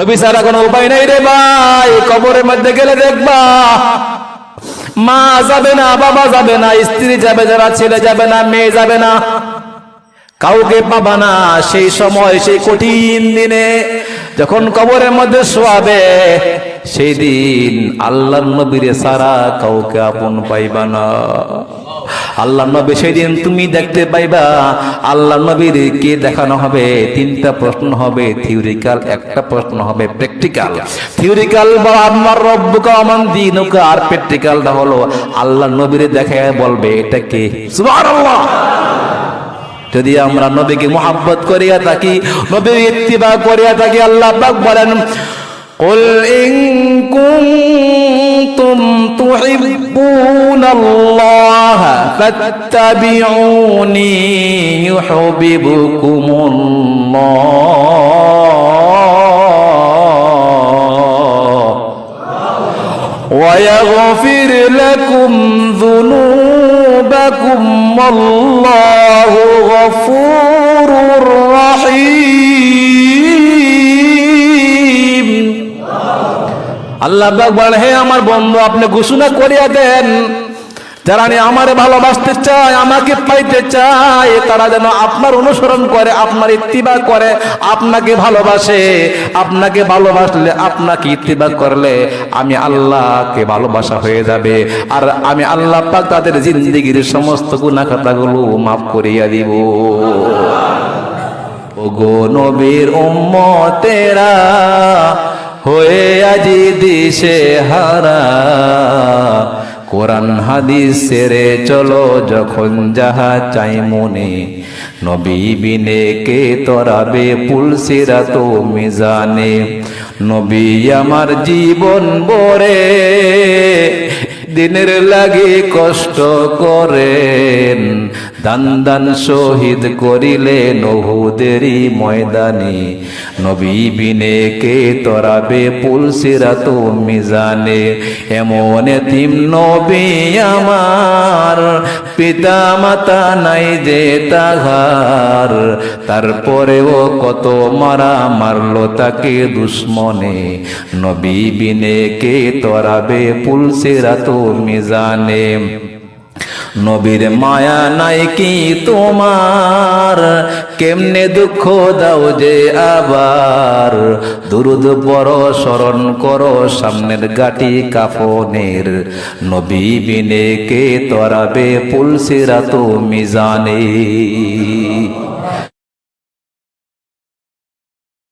নবী সারা কোনো উপায় নাই রে ভাই, কবরের মধ্যে গেলে দেখবা। মা যাবে না, বাবা যাবে না, স্ত্রী যাবে যারা ছেলে যাবে না, মেয়ে যাবে না। কাউকে পাবা না, সেই সময়, সেই কঠিন দিনে যখন কবরের মধ্যে শোয়াবে, সেই দিন আল্লাহ নবীর সারা কাউকে আপন পাইবা না। আল্লাহ নবী সেই দিন তুমি দেখতে পাইবা আল্লাহ নবীর কে দেখানো হবে তিনটা প্রশ্ন হবে থিওরিক্যাল একটা প্রশ্ন হবে প্র্যাকটিক্যাল থিওরিক্যাল বা আমার রব্বুকা আমান দিনুকা আর প্র্যাকটিক্যালটা হলো আল্লাহ নবীর দেখায় বলবে এটা কে সুবহানাল্লাহ যদি আমরা নবীকে মোহাব্বত করিয়া থাকি নবীর ইত্তিবা করিয়া থাকি আল্লাহ পাক বলেন قل إن كنتم تحبون الله فاتبعوني يحببكم الله ويغفر لكم ذنوبكم والله غفور رحيم আল্লাহ পাক বলেন হে আমার বন্ধু আপনি ঘোষণা করিয়া দেন যারা আমারে ভালোবাসতে চায়, আমাকে পাইতে চায়, তারা যেন আপনার অনুসরণ করে, আপনার ইত্তিবা করে, আপনাকে ভালোবাসে। আপনাকে ভালোবাসলে আপনাকে ইত্তিবা করলে আমি আল্লাহকে ভালোবাসা হয়ে যাবে। আর আমি আল্লাহ পাক তাদের জিন্দিগির সমস্ত গুনাহ খাতাগুলো মাফ করিয়া দিব। ওগো নবীর উম্মতেরা, হয়ে আজি দিশে হারা। কোরআন হাদিস সেরে চলো, যখন যাহা চাই মনে। নবী বিনে কে তরাবে পুলসিরা তো মিজানে। নবী আমার জীবন বরে দিনের লাগে কষ্ট করেন। দান দান শহীদ করিলে নহুদেরই ময়দানে। নবী বিনে কে তরাবে পুলসিরা তো মিজানে। এমন এতিম নবী আমার, পিতা মাতা নাই যে তাহার। তারপরেও কত মারা মারলো তাকে দুশ্মনে। নবী বিনে কে তরাবে পুলসিরা তো মিজানে। নবীর মায়া নাই কি তোমার? কেমনে দুঃখ দাও যে আবার? দুরুদ বড় স্মরণ করো, সামনের গাটি কাফনের। নবী বিনে কে তরাবে পুলসিরা তো মিজানে।